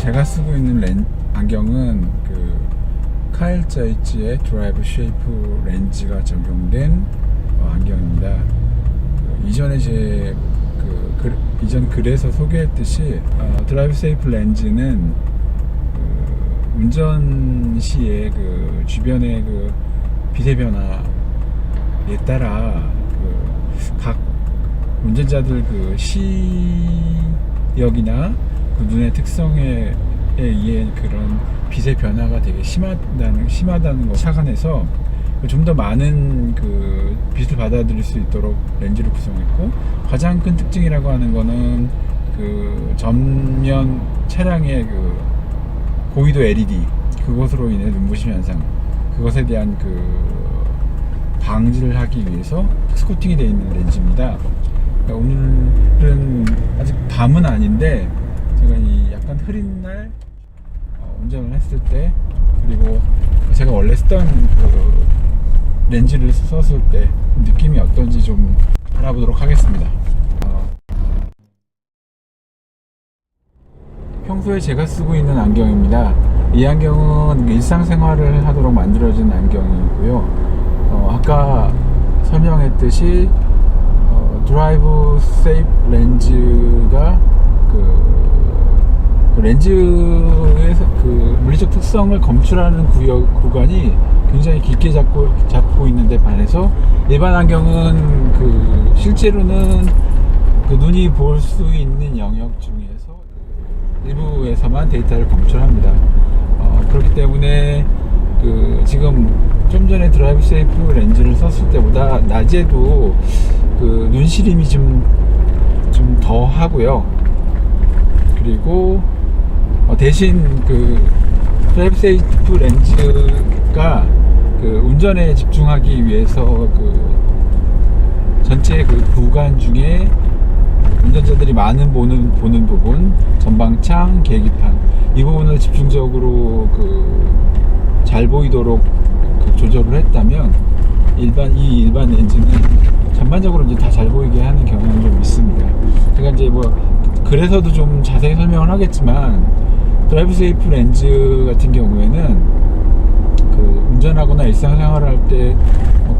제가 쓰고 있는 렌, 안경은 그 카일 자이츠의 드라이브 쉐이프 렌즈가 적용된 어, 안경입니다. 그 이전에 제 그, 글, 이전 글에서 소개했듯이 어, 드라이브 세이프 렌즈는 그 운전 시에 그 주변의 그 빛의 변화에 따라 그 각 운전자들 그 시력이나 그 눈의 특성에 의해 그런 빛의 변화가 되게 심하다는 심하다는 걸 착안해서 좀 더 많은 그 빛을 받아들일 수 있도록 렌즈를 구성했고 가장 큰 특징이라고 하는 거는 그 전면 차량의 그 고위도 LED 그것으로 인해 눈부심 현상 그것에 대한 그 방지를 하기 위해서 스코팅이 되어 있는 렌즈입니다. 그러니까 오늘은 아직 밤은 아닌데 제가 이 약간 흐린 날 어, 운전을 했을 때 그리고 제가 원래 쓰던 그 렌즈를 썼을 때 느낌이 어떤지 좀 알아보도록 하겠습니다. 어, 평소에 제가 쓰고 있는 안경입니다. 이 안경은 일상생활을 하도록 만들어진 안경이고요. 어, 아까 설명했듯이 어, 드라이브 세이프 렌즈가 그, 그 렌즈의 그 물리적 특성을 검출하는 구역 구간이 굉장히 깊게 잡고 잡고 있는데 반해서 일반 안경은 그 실제로는 그 눈이 볼 수 있는 영역 중에서 일부에서만 데이터를 검출합니다. 어, 그렇기 때문에 그 지금 좀 전에 드라이브 세이프 렌즈를 썼을 때보다 낮에도 그 눈시림이 좀 좀 더 하고요. 그리고 어, 대신 그 드라이브 세이프 렌즈가 그 운전에 집중하기 위해서 그 전체 그 구간 중에 운전자들이 많은 보는 보는 부분 전방창 계기판 이 부분을 집중적으로 그 잘 보이도록 그 조절을 했다면 일반 이 일반 렌즈는 전반적으로 이제 다 잘 보이게 하는 경향이 좀 있습니다. 제가 이제 뭐 그래서도 좀 자세히 설명을 하겠지만 드라이브 세이프 렌즈 같은 경우에는 그 운전하거나 일상생활을 할 때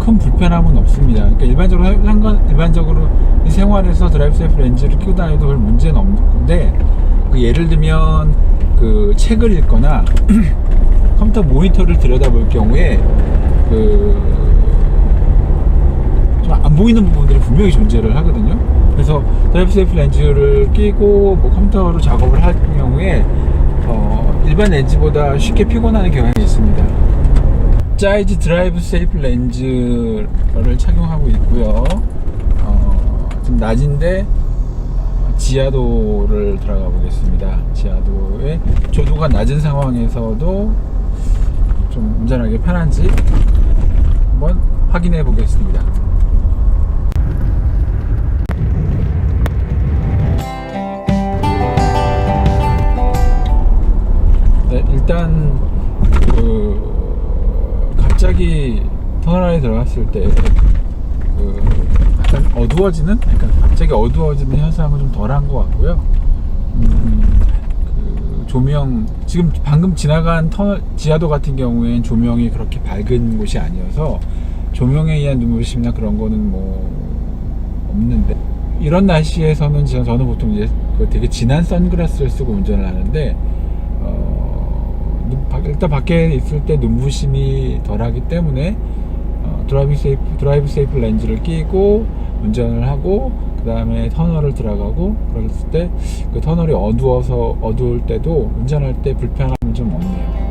큰 불편함은 없습니다. 그러니까 일반적으로 상관 일반적으로 이 생활에서 드라이브 세이프 렌즈를 끼고 다녀도 별 문제는 없는데 그 예를 들면 그 책을 읽거나 컴퓨터 모니터를 들여다볼 경우에 그 좀 안 보이는 부분들이 분명히 존재를 하거든요. 그래서 드라이브 세이프 렌즈를 끼고 뭐 컴퓨터로 작업을 할 경우에 어, 일반 렌즈보다 쉽게 피곤하는 경향이 있습니다. 짜이즈 드라이브 세이프 렌즈를 착용하고 있고요. 어, 좀 낮인데 어, 지하도를 들어가 보겠습니다. 지하도에 조도가 낮은 상황에서도 좀 운전하기 편한지 한번 확인해 보겠습니다. 일단 그 갑자기 터널 안에 들어갔을 때 그 약간 어두워지는, 그러니까 갑자기 어두워지는 현상은 좀 덜한 것 같고요. 음, 그 조명 지금 방금 지나간 터널 지하도 같은 경우엔 조명이 그렇게 밝은 곳이 아니어서 조명에 의한 눈부심이나 그런 거는 뭐 없는데 이런 날씨에서는 저- 저는 보통 이제 그 되게 진한 선글라스를 쓰고 운전을 하는데 일단 밖에 있을 때 눈부심이 덜하기 때문에 어, 드라이브 세이프 드라이브 세이프 렌즈를 끼고 운전을 하고 그 다음에 터널을 들어가고 그랬을 때 그 터널이 어두워서 어두울 때도 운전할 때 불편함은 좀 없네요.